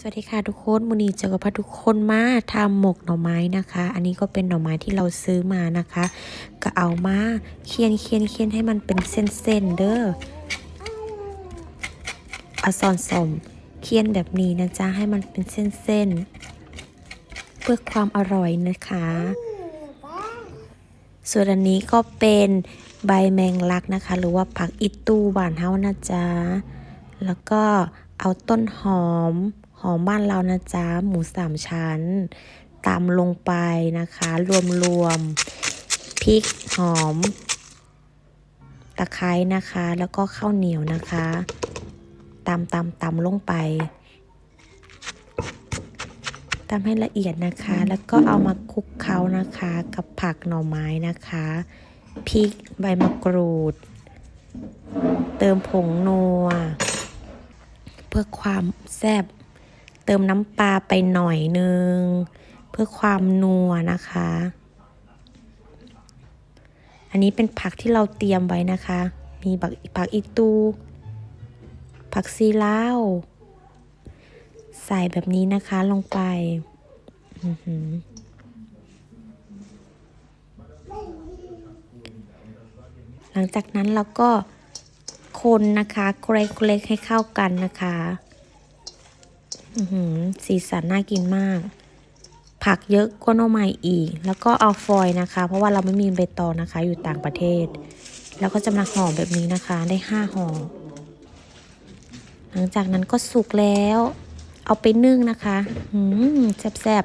สวัสดีค่ะทุกคนมูนีเจอกับพาทุกคนมาทำหมกหน่อไม้นะคะ อันนี้ก็เป็นหน่อไม้ที่เราซื้อมานะคะ ก็เอามาเคียนเคียนเคียนให้มันเป็นเส้นๆเด้อเอาซอนสมเคียนแบบนี้นะจ๊ะให้มันเป็นเส้นๆเพื่อความอร่อยนะคะ ส่วนอันนี้ก็เป็นใบแมงลักนะคะ หรือว่าผักอิตูบานเฮานะจ๊ะแล้วก็เอาต้นหอม หอมบ้านเรานะจ๊ะ หมูสามชั้นตำลงไปนะคะ รวมๆพริกหอม ตะไคร้นะคะ แล้วก็ข้าวเหนียวนะคะตำตำตำลงไปตำให้ละเอียดนะคะ แล้วก็เอามาคลุกเคล้านะคะ กับผักหน่อไม้นะคะพริกใบมะกรูด เติมผงนัว เพื่อความแซ่บ เติมน้ำปลาไปหน่อยนึง เพื่อความนัวนะคะ อันนี้เป็นผักที่เราเตรียมไว้นะคะ มีผักผักอีตู ผักซีลาวใส่แบบนี้นะคะลงไป หลังจากนั้นเราก็คนนะคะเกรกๆให้เข้ากันนะคะ สีสันน่ากินมาก ผักเยอะก็น่อไมอีก แล้วก็เอาฟอยนะคะ เพราะว่าเราไม่มีใบตองนะคะ อยู่ต่างประเทศ แล้วก็จะมาห่อแบบนี้นะคะ ได้ห้าห่อ หลังจากนั้นก็สุกแล้ว เอาไปนึ่งนะคะอืมแซ่บ